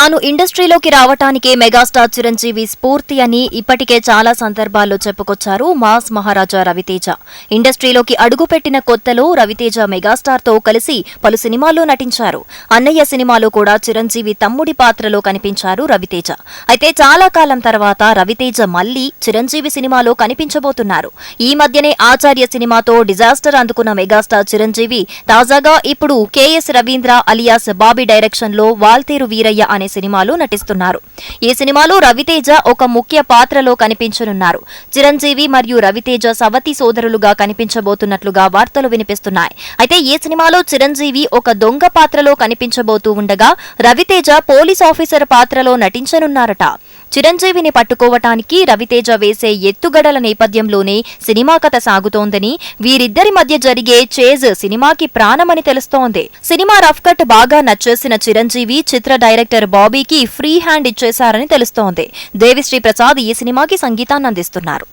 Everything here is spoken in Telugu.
తాను ఇండస్ట్రీలోకి రావటానికే మెగాస్టార్ చిరంజీవి స్ఫూర్తి అని ఇప్పటికే చాలా సందర్భాల్లో చెప్పుకొచ్చారు మాస్ మహారాజా రవితేజ. ఇండస్ట్రీలోకి అడుగుపెట్టిన కొత్తలో రవితేజ మెగాస్టార్తో కలిసి పలు సినిమాల్లో నటించారు. అన్నయ్య సినిమాలో కూడా చిరంజీవి తమ్ముడి పాత్రలో కనిపించారు రవితేజ. అయితే చాలా కాలం తర్వాత రవితేజ మళ్ళీ చిరంజీవి సినిమాలో కనిపించబోతున్నారు. ఈ మధ్యనే ఆచార్య సినిమాతో డిజాస్టర్ అందుకున్న మెగాస్టార్ చిరంజీవి తాజాగా ఇప్పుడు కెఎస్ రవీంద్ర అలియాస్ బాబీ డైరెక్షన్లో వాల్తేరు వీరయ్య అనే సినిమాలు నటిస్తున్నారు. ఈ సినిమాలో రవితేజ ఒక ముఖ్య పాత్రలో కనిపించనున్నారు. చిరంజీవి మరియు రవితేజ సవతి సోదరులుగా కనిపించబోతున్నట్లుగా వార్తలు వినిపిస్తున్నాయి. అయితే ఈ సినిమాలో చిరంజీవి ఒక దొంగ పాత్రలో కనిపించబోతూ ఉండగా రవితేజ పోలీస్ ఆఫీసర్ పాత్రలో నటించనున్నారట. చిరంజీవిని పట్టుకోవటానికి రవితేజ వేసే ఎత్తుగడల నేపథ్యంలోనే సినిమా కథ సాగుతోందని వీరిద్దరి మధ్య జరిగే చేజ్ సినిమాకి ప్రాణమని తెలుస్తోంది. సినిమా రఫ్ కట్ బాగా నచ్చేసిన చిరంజీవి చిత్ర డైరెక్టర్ బాబీకి ఫ్రీ హ్యాండ్ ఇచ్చేశారని తెలుస్తోంది. దేవిశ్రీ ప్రసాద్ ఈ సినిమాకి సంగీతాన్ని అందిస్తున్నారు.